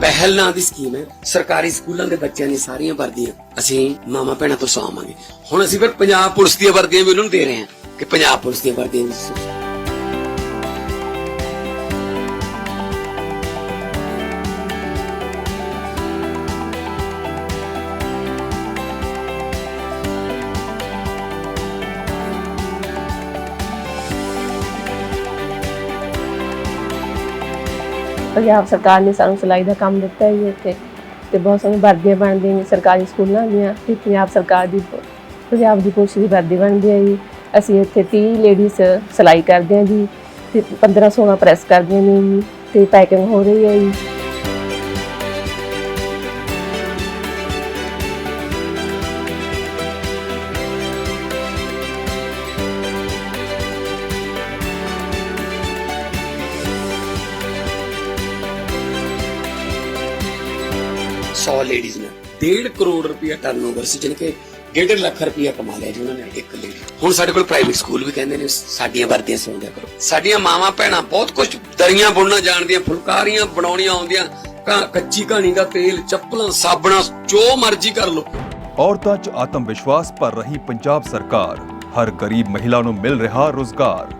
ਪਹਿਲ ਨਾਂ ਦੀ ਸਕੀਮ ਹੈ, ਸਰਕਾਰੀ ਸਕੂਲਾਂ ਦੇ ਬੱਚਿਆਂ ਦੀ ਸਾਰੀਆਂ ਵਰਦੀਆਂ। ਅਸੀਂ ਮਾਮਾ ਭੈਣਾਂ ਤੋਂ ਸਵਾਵਾਂਗੇ। ਹੁਣ ਅਸੀਂ ਫਿਰ ਪੰਜਾਬ ਪੁਲਿਸ ਦੀਆਂ ਵਰਦੀਆਂ ਵੀ ਉਹਨਾਂ ਨੂੰ ਦੇ ਰਹੇ ਹਾਂ ਕਿ ਪੰਜਾਬ ਪੁਲਿਸ ਦੀਆਂ ਵਰਦੀਆਂ ਵੀ ਪੰਜਾਬ ਸਰਕਾਰ ਨੇ ਸਾਨੂੰ ਸਿਲਾਈ ਦਾ ਕੰਮ ਦਿੱਤਾ ਹੈ ਜੀ ਇੱਥੇ ਤੇ ਬਹੁਤ ਸਾਰੀਆਂ ਵਰਦੀਆਂ ਬਣਦੀਆਂ ਨੇ, ਸਰਕਾਰੀ ਸਕੂਲਾਂ ਦੀਆਂ, ਤੇ ਪੰਜਾਬ ਸਰਕਾਰ ਦੀ ਪੰਜਾਬ ਦੀ ਪੁਲਿਸ ਦੀ ਵਰਦੀ ਬਣਦੀ ਹੈ ਜੀ। ਅਸੀਂ ਇੱਥੇ 30 ਲੇਡੀਜ਼ ਸਿਲਾਈ ਕਰਦੇ ਹਾਂ ਜੀ ਤੇ 15 16 ਪ੍ਰੈਸ ਕਰਦੀਆਂ ਨੇ ਜੀ ਤੇ ਪੈਕਿੰਗ ਹੋ ਰਹੀ ਹੈ ਜੀ। ਸੌ ਲੇਡੀਜ਼ ਨੇ। 1.5 ਕਰੋੜ ਰੁਪਇਆ ਟਰਨਓਵਰ ਸੀ ਜਿਹਨੇ ਕਿ 1.5 ਲੱਖ ਰੁਪਇਆ ਕਮਾ ਲਿਆ ਜੀ ਉਹਨਾਂ ਨੇ, ਇੱਕ ਲੇਡੀ ਹੁਣ ਸਾਡੇ ਕੋਲ ਪ੍ਰਾਈਵੇਟ ਸਕੂਲ ਵੀ ਕਹਿੰਦੇ ਨੇ, ਸਾਡੀਆਂ ਵਰਦੀਆਂ ਸਿਉਂਦਿਆ ਕਰੋ। ਸਾਡੀਆਂ ਮਾਵਾਂ ਭੈਣਾਂ ਬਹੁਤ ਕੁਝ ਦਰੀਆਂ ਬੁਣਨਾ ਜਾਣਦੀਆਂ, ਫੁਲਕਾਰੀਆਂ ਬਣਾਉਣੀਆਂ ਆਉਂਦੀਆਂ ਕੱਚੀ ਕਹਾਣੀ ਦਾ ਤੇਲ, ਚੱਪਲਾਂ, ਸਾਬਣਾ, ਜੋ ਮਰਜ਼ੀ ਕਰ ਲੋ ਔਰਤਾਂ 'ਚ ਆਤਮ ਵਿਸ਼ਵਾਸ ਭਰ ਰਹੀ ਪੰਜਾਬ ਸਰਕਾਰ। ਹਰ ਗਰੀਬ ਮਹਿਲਾ ਨੂੰ ਮਿਲ ਰਿਹਾ ਰੋਜ਼ਗਾਰ।